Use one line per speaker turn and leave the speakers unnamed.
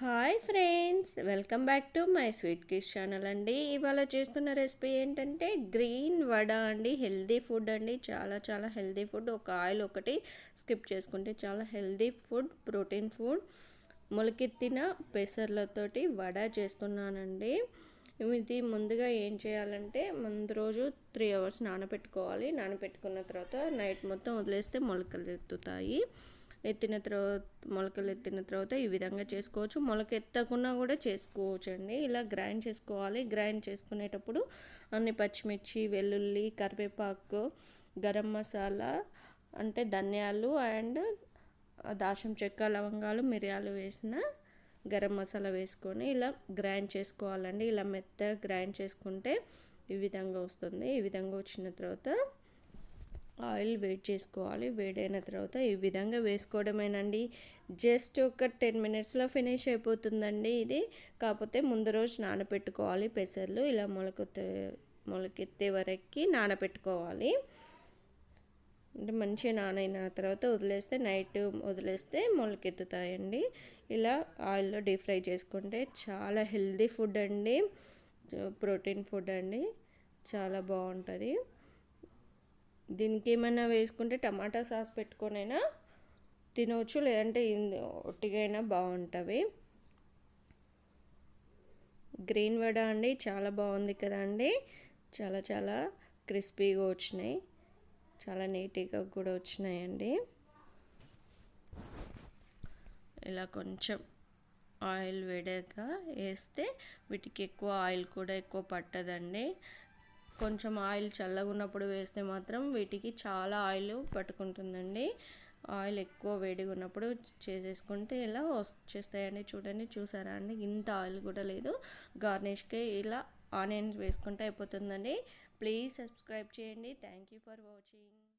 Hi friends welcome back to my sweet kiss channel అండి. ఇవాళ చేస్తున్న రెసిపీ ఏంటంటే గ్రీన్ వడ అండి. హెల్దీ ఫుడ్ అండి. చాలా చాలా హెల్దీ ఫుడ్. ఒక ఆయిల్ ఒకటి స్కిప్ చేసుకుంటే చాలా హెల్దీ ఫుడ్ ప్రోటీన్ ఫుడ్. మొలకెత్తిన పెసర్లతోటి వడ చేస్తున్నానండి. ఇది ముందుగా ఏం చేయాలంటే ముందు రోజు త్రీ అవర్స్ నానబెట్టుకోవాలి. నానబెట్టుకున్న తర్వాత నైట్ మొత్తం వదిలేస్తే మొలకలు ఎత్తుతాయి. ఎత్తిన తర్వాత మొలకలు ఎత్తిన తర్వాత ఈ విధంగా చేసుకోవచ్చు. మొలక ఎత్తకుండా కూడా చేసుకోవచ్చు అండి ఇలా గ్రైండ్ చేసుకోవాలి. గ్రైండ్ చేసుకునేటప్పుడు అన్ని పచ్చిమిర్చి వెల్లుల్లి కరివేపాకు గరం మసాలా అంటే ధనియాలు అండ్ దాశం చెక్క లవంగాలు మిరియాలు వేసిన గరం మసాలా వేసుకొని ఇలా గ్రైండ్ చేసుకోవాలండి. ఇలా మెత్తగా గ్రైండ్ చేసుకుంటే ఈ విధంగా వస్తుంది. ఈ విధంగా వచ్చిన తర్వాత ఆయిల్ వేడి చేసుకోవాలి. వేడైన తర్వాత ఈ విధంగా వేసుకోవడమేనండి. జస్ట్ ఒక టెన్ మినిట్స్లో ఫినిష్ అయిపోతుందండి ఇది. కాకపోతే ముందు రోజు నానబెట్టుకోవాలి పెసర్లు. ఇలా మొలకెత్తే మొలకెత్తే వరకు నానబెట్టుకోవాలి అంటే మంచిగా నానైన తర్వాత వదిలేస్తే నైట్ వదిలేస్తే మొలకెత్తుతాయండి. ఇలా ఆయిల్లో డీప్ ఫ్రై చేసుకుంటే చాలా హెల్దీ ఫుడ్ అండి. ప్రోటీన్ ఫుడ్ అండి. చాలా బాగుంటుంది. దీనికి ఏమైనా వేసుకుంటే టమాటా సాస్ పెట్టుకొనైనా తినవచ్చు లేదంటే ఒట్టిగైనా బాగుంటుంది గ్రీన్ వడ అండి చాలా బాగుంది కదా అండి. చాలా చాలా క్రిస్పీగా వచ్చినాయి. చాలా నీట్గా కూడా వచ్చినాయండి. ఇలా కొంచెం ఆయిల్ వేడాక వేస్తే వీటికి ఎక్కువ ఆయిల్ కూడా ఎక్కువ పట్టదండి. కొంచెం ఆయిల్ చల్లగా ఉన్నప్పుడు వేస్తే మాత్రం వీటికి చాలా ఆయిల్ పట్టుకుంటుందండి. ఆయిల్ ఎక్కువ వేడిగా ఉన్నప్పుడు చేసేసుకుంటే ఇలా వచ్చేస్తాయండి. చూడండి చూసారా అండి? ఇంత ఆయిల్ కూడా లేదు. గార్నిష్కి ఇలా ఆనియన్స్ వేసుకుంటే అయిపోతుందండి. ప్లీజ్ సబ్స్క్రైబ్ చేయండి. Thank you for watching.